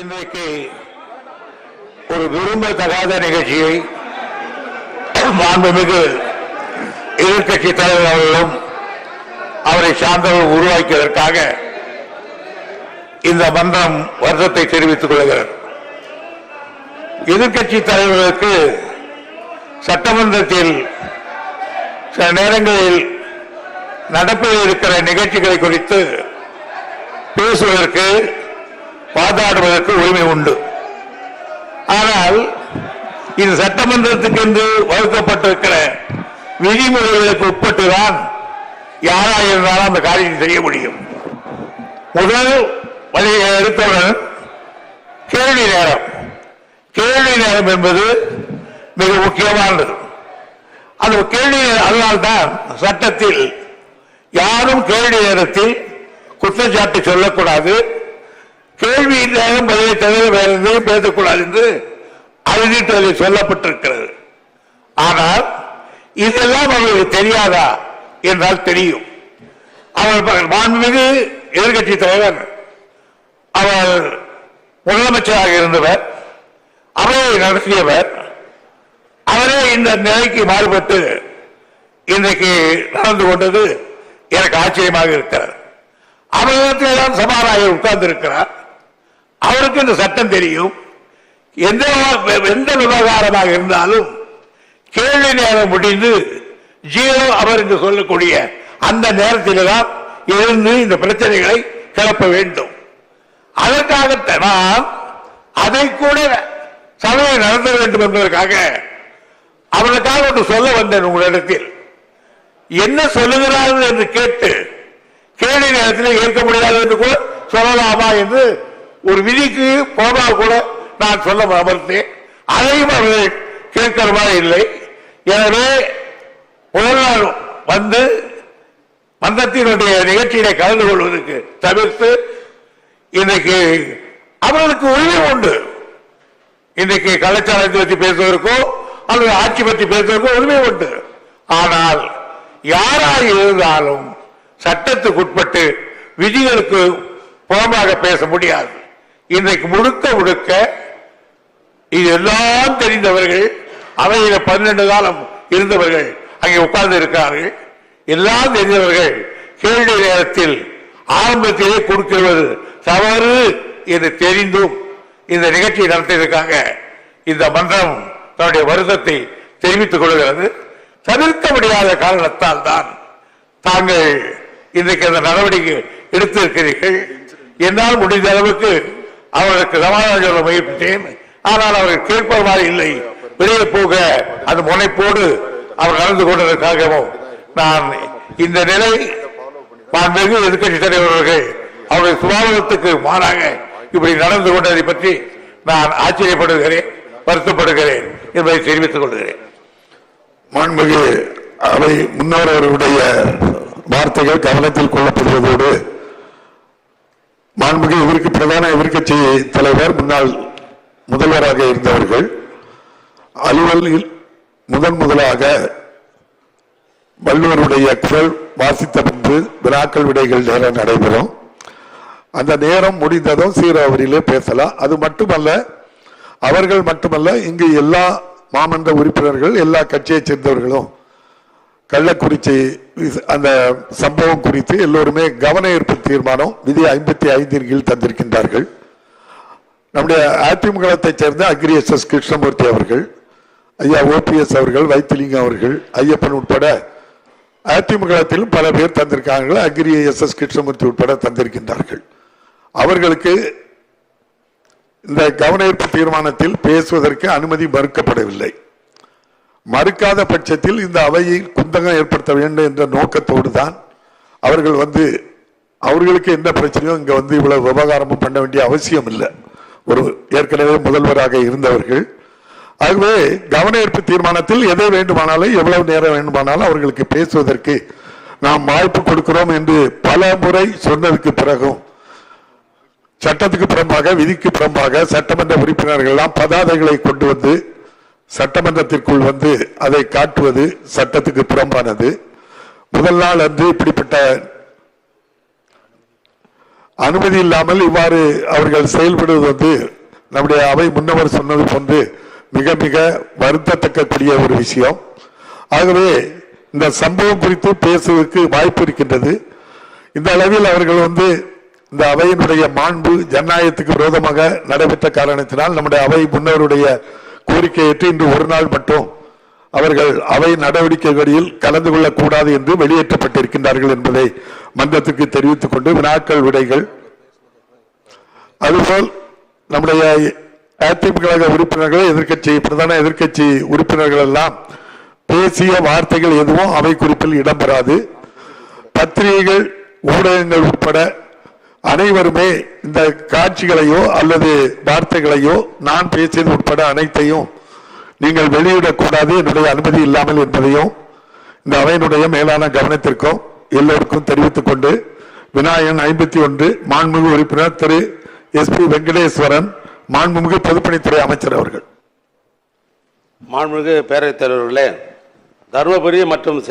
இன்றைக்கு ஒரு விரும்பத்தகாத நிகழ்ச்சியை மாண்புமிகு எதிர்க்கட்சி தலைவர் அவர்களும் அவரை சார்ந்தவர்கள் உருவாக்கியதற்காக இந்த மன்றம் வருத்தத்தை தெரிவித்துக் கொள்கிறது. எதிர்க்கட்சி தலைவர்களுக்கு சட்டமன்றத்தில் சில நேரங்களில் நடப்பில் இருக்கிற நிகழ்ச்சிகளை குறித்து பேசுவதற்கு வாதாடுவதற்கு உரிமை உண்டு. ஆனால் இது சட்டமன்றத்துக்கு என்று வகுக்கப்பட்டிருக்கிற விதிமுறைகளுக்கு உட்பட்டுதான் யாராக இருந்தாலும் அந்த காரியத்தை செய்ய முடியும். முதல் வழியை எடுத்தவுடன் கேள்வி நேரம். கேள்வி நேரம் என்பது மிக முக்கியமானது. அந்த கேள்வி அதனால்தான் சட்டத்தில் யாரும் கேள்வி நேரத்தில் குற்றச்சாட்டு சொல்லக்கூடாது. கேள்வி நேரம் பதிலை தவிர வேற எதையும் பேசக்கூடாது என்று அறிவித்ததில் சொல்லப்பட்டிருக்கிறது. ஆனால் இதெல்லாம் அவர்களுக்கு தெரியாதா என்றால் தெரியும். அவர் மாண்புமிகு எதிர்கட்சி தலைவர் அவர் முதலமைச்சராக இருந்தவர் அவையை நடத்தியவர் அவரே இந்த நிலைக்கு மாறுபட்டு இன்றைக்கு நடந்து கொண்டது எனக்கு ஆச்சரியமாக இருக்கிறார் அவரிடத்திலே தான் சபாநாயகர் உட்கார்ந்து இருக்கிறார் அவருக்கு இந்த சட்டம் தெரியும். எந்த எந்த விவகாரமாக இருந்தாலும் கேள்வி நேரம் முடிந்து ஜீரோ அவர் என்று சொல்லக்கூடிய அந்த நேரத்தில் தான் எழுந்து இந்த பிரச்சனைகளை கிளப்ப வேண்டும். அதற்காக நான் அதை கூட சபையை நடத்த வேண்டும் என்பதற்காக அவர்களுக்காக ஒன்று சொல்ல வந்தேன் உங்களிடத்தில். என்ன சொல்லுகிறார்கள் என்று கேட்டு கேள்வி நேரத்தில் ஏற்க முடியாது என்று கூட சொல்லலாமா என்று ஒரு விதிக்கு போனால் கூட நான் சொல்ல அமர்த்தேன் அதையும் அவர்கள் கேட்கிற மாதிரி இல்லை. எனவே முதல் நாள் வந்து மன்றத்தினுடைய நிகழ்ச்சியில கலந்து கொள்வதற்கு தவிர்த்து இன்றைக்கு அவர்களுக்கு உரிமை உண்டு. இன்றைக்கு கலாச்சாரத்தை பற்றி பேசுவதற்கோ அல்லது ஆட்சி பற்றி பேசுவதற்கோ உரிமை உண்டு. ஆனால் யாராக இருந்தாலும் சட்டத்துக்கு உட்பட்டு விதிகளுக்கு புறமாக பேச முடியாது. இன்றைக்கு முழுக்க முழுக்க இது எல்லாம் தெரிந்தவர்கள் அவையில பன்னெண்டு காலம் இருந்தவர்கள் அங்கே உட்கார்ந்து இருக்கிறார்கள் எல்லாம் தெரிந்தவர்கள் கேள்வி நேரத்தில் ஆரம்பத்திலே கொடுக்கிறது தவறு என்று தெரிந்தும் இந்த நிகழ்ச்சியை நடத்தியிருக்காங்க. இந்த மன்றம் தன்னுடைய வருத்தத்தை தெரிவித்துக் கொள்கிறது. தவிர்க்க முடியாத காரணத்தால் தான் தாங்கள் இன்றைக்கு அந்த நடவடிக்கை எடுத்திருக்கிறீர்கள். என்னால் முடிந்த அளவுக்கு அவர்களுக்கு சமாதானம் சொல்ல முயற்சித்தேன். ஆனால் அவர்கள் கேட்பது மாதிரி இல்லை. வெளியே போக அந்த முனைப்போடு அவர் நடந்து கொண்டதற்காகவும் நான் இந்த நிலை மாண்புமிகு எதிர்கட்சி தலைவர்கள் அவர்கள் அவருடைய சுபாவத்துக்கு மாறாக இப்படி நடந்து கொண்டதை பற்றி நான் ஆச்சரியப்படுகிறேன் வருத்தப்படுகிறேன் என்பதை தெரிவித்துக் கொள்கிறேன். மாண்புமிகு அவை முன்னோர் அவர்களுடைய வார்த்தைகள் கவனத்தில் கொள்ளப்படுவதோடு மாண்புமிகு இவருக்கு பிரதான எதிர்கட்சி தலைவர் முன்னாள் முதல்வராக இருந்தவர்கள். அலுவலில் முதன் முதலாக வள்ளுவருடைய குரல் வாசித்த பின்பு வினாக்கள் விடைகள் நேரம் நடைபெறும். அந்த நேரம் முடிந்ததும் சீராவரியிலே பேசலாம். அது மட்டுமல்ல அவர்கள் மட்டுமல்ல இங்கு எல்லா மாமன்ற உறுப்பினர்கள் எல்லா கட்சியைச் சேர்ந்தவர்களும் கள்ளக்குறிச்சி அந்த சம்பவம் குறித்து எல்லோருமே கவன ஈர்ப்பு தீர்மானம் விதி ஐம்பத்தி ஐந்தின் கீழ் தந்திருக்கின்றார்கள். நம்முடைய அதிமுகத்தைச் சேர்ந்த அக்ரி எஸ் எஸ் கிருஷ்ணமூர்த்தி அவர்கள் ஐயா ஓபிஎஸ் அவர்கள் வைத்திலிங்கம் அவர்கள் ஐயப்பன் உட்பட அதிமுகத்திலும் பல பேர் தந்திருக்கார்கள். அக்ரி எஸ் எஸ் கிருஷ்ணமூர்த்தி உட்பட தந்திருக்கின்றார்கள். அவர்களுக்கு இந்த கவன ஈர்ப்பு தீர்மானத்தில் பேசுவதற்கு அனுமதி மறுக்கப்படவில்லை. மறுக்காத பட்சத்தில் இந்த அவையில் குந்தகம் ஏற்படுத்த வேண்டும் என்ற நோக்கத்தோடு தான் அவர்கள் வந்து அவர்களுக்கு என்ன பிரச்சனையோ இங்கே வந்து இவ்வளவு விவகாரமும் பண்ண வேண்டிய அவசியம் இல்லை. ஒரு ஏற்கனவே முதல்வராக இருந்தவர்கள். ஆகவே கவன ஈர்ப்பு தீர்மானத்தில் எதை வேண்டுமானாலும் எவ்வளவு நேரம் வேண்டுமானாலும் அவர்களுக்கு பேசுவதற்கு நாம் வாய்ப்பு கொடுக்கிறோம் என்று பல முறை சொன்னதுக்கு பிறகும் சட்டத்துக்கு புறம்பாக விதிக்கு புறம்பாக சட்டமன்ற உறுப்பினர்கள்லாம் பதாதைகளை கொண்டு வந்து சட்டமன்றத்திற்குள் வந்து அதை காட்டுவது சட்டத்துக்கு புறம்பானது. முதல் நாள் அன்று இப்படிப்பட்ட அனுமதி இல்லாமல் இவ்வாறு அவர்கள் செயல்படுவது வந்து நம்முடைய அவை முன்னவர் சொன்னது போன்று மிக மிக வருத்தத்தக்கக்கூடிய ஒரு விஷயம். ஆகவே இந்த சம்பவம் குறித்து பேசுவதற்கு வாய்ப்பு இருக்கின்றது. இந்த அளவில் அவர்கள் வந்து இந்த அவையினுடைய மாண்பு ஜனநாயகத்துக்கு விரோதமாக நடைபெற்ற காரணத்தினால் நம்முடைய அவை முன்னவருடைய கோரிக்கையற்று இன்று ஒரு நாள் மட்டும் அவர்கள் அவை நடவடிக்கைகளில் கலந்து கொள்ளக்கூடாது என்று வெளியேற்றப்பட்டிருக்கின்றார்கள் என்பதை மன்றத்துக்கு தெரிவித்துக் கொண்டு வினாக்கள் விடைகள். அதுபோல் நம்முடைய அதிமுக உறுப்பினர்கள் எதிர்கட்சி பிரதான எதிர்க்கட்சி உறுப்பினர்கள் எல்லாம் பேசிய வார்த்தைகள் எதுவும் அவை குறிப்பில் இடம்பெறாது பத்திரிகைகள் ஊடகங்கள் உட்பட அனைவருமே இந்த காட்சிகளையோ அல்லது வார்த்தைகளையோ நான் பேசியது உட்பட அனைத்தையும் நீங்கள் வெளியிடக்கூடாது என்னுடைய அனுமதி இல்லாமல் என்பதையும் இந்த அவையினுடைய மேலான கவனத்திற்கும் எல்லோருக்கும் தெரிவித்துக் கொண்டு விநாயகன் ஐம்பத்தி ஒன்று மாண்புமிகு உறுப்பினர் திரு எஸ் பி வெங்கடேஸ்வரன் மாண்புமிகு பொதுப்பணித்துறை அமைச்சர் அவர்கள். மாண்புமிகு பேரவைத் தலைவர்களே தருமபுரி மற்றும்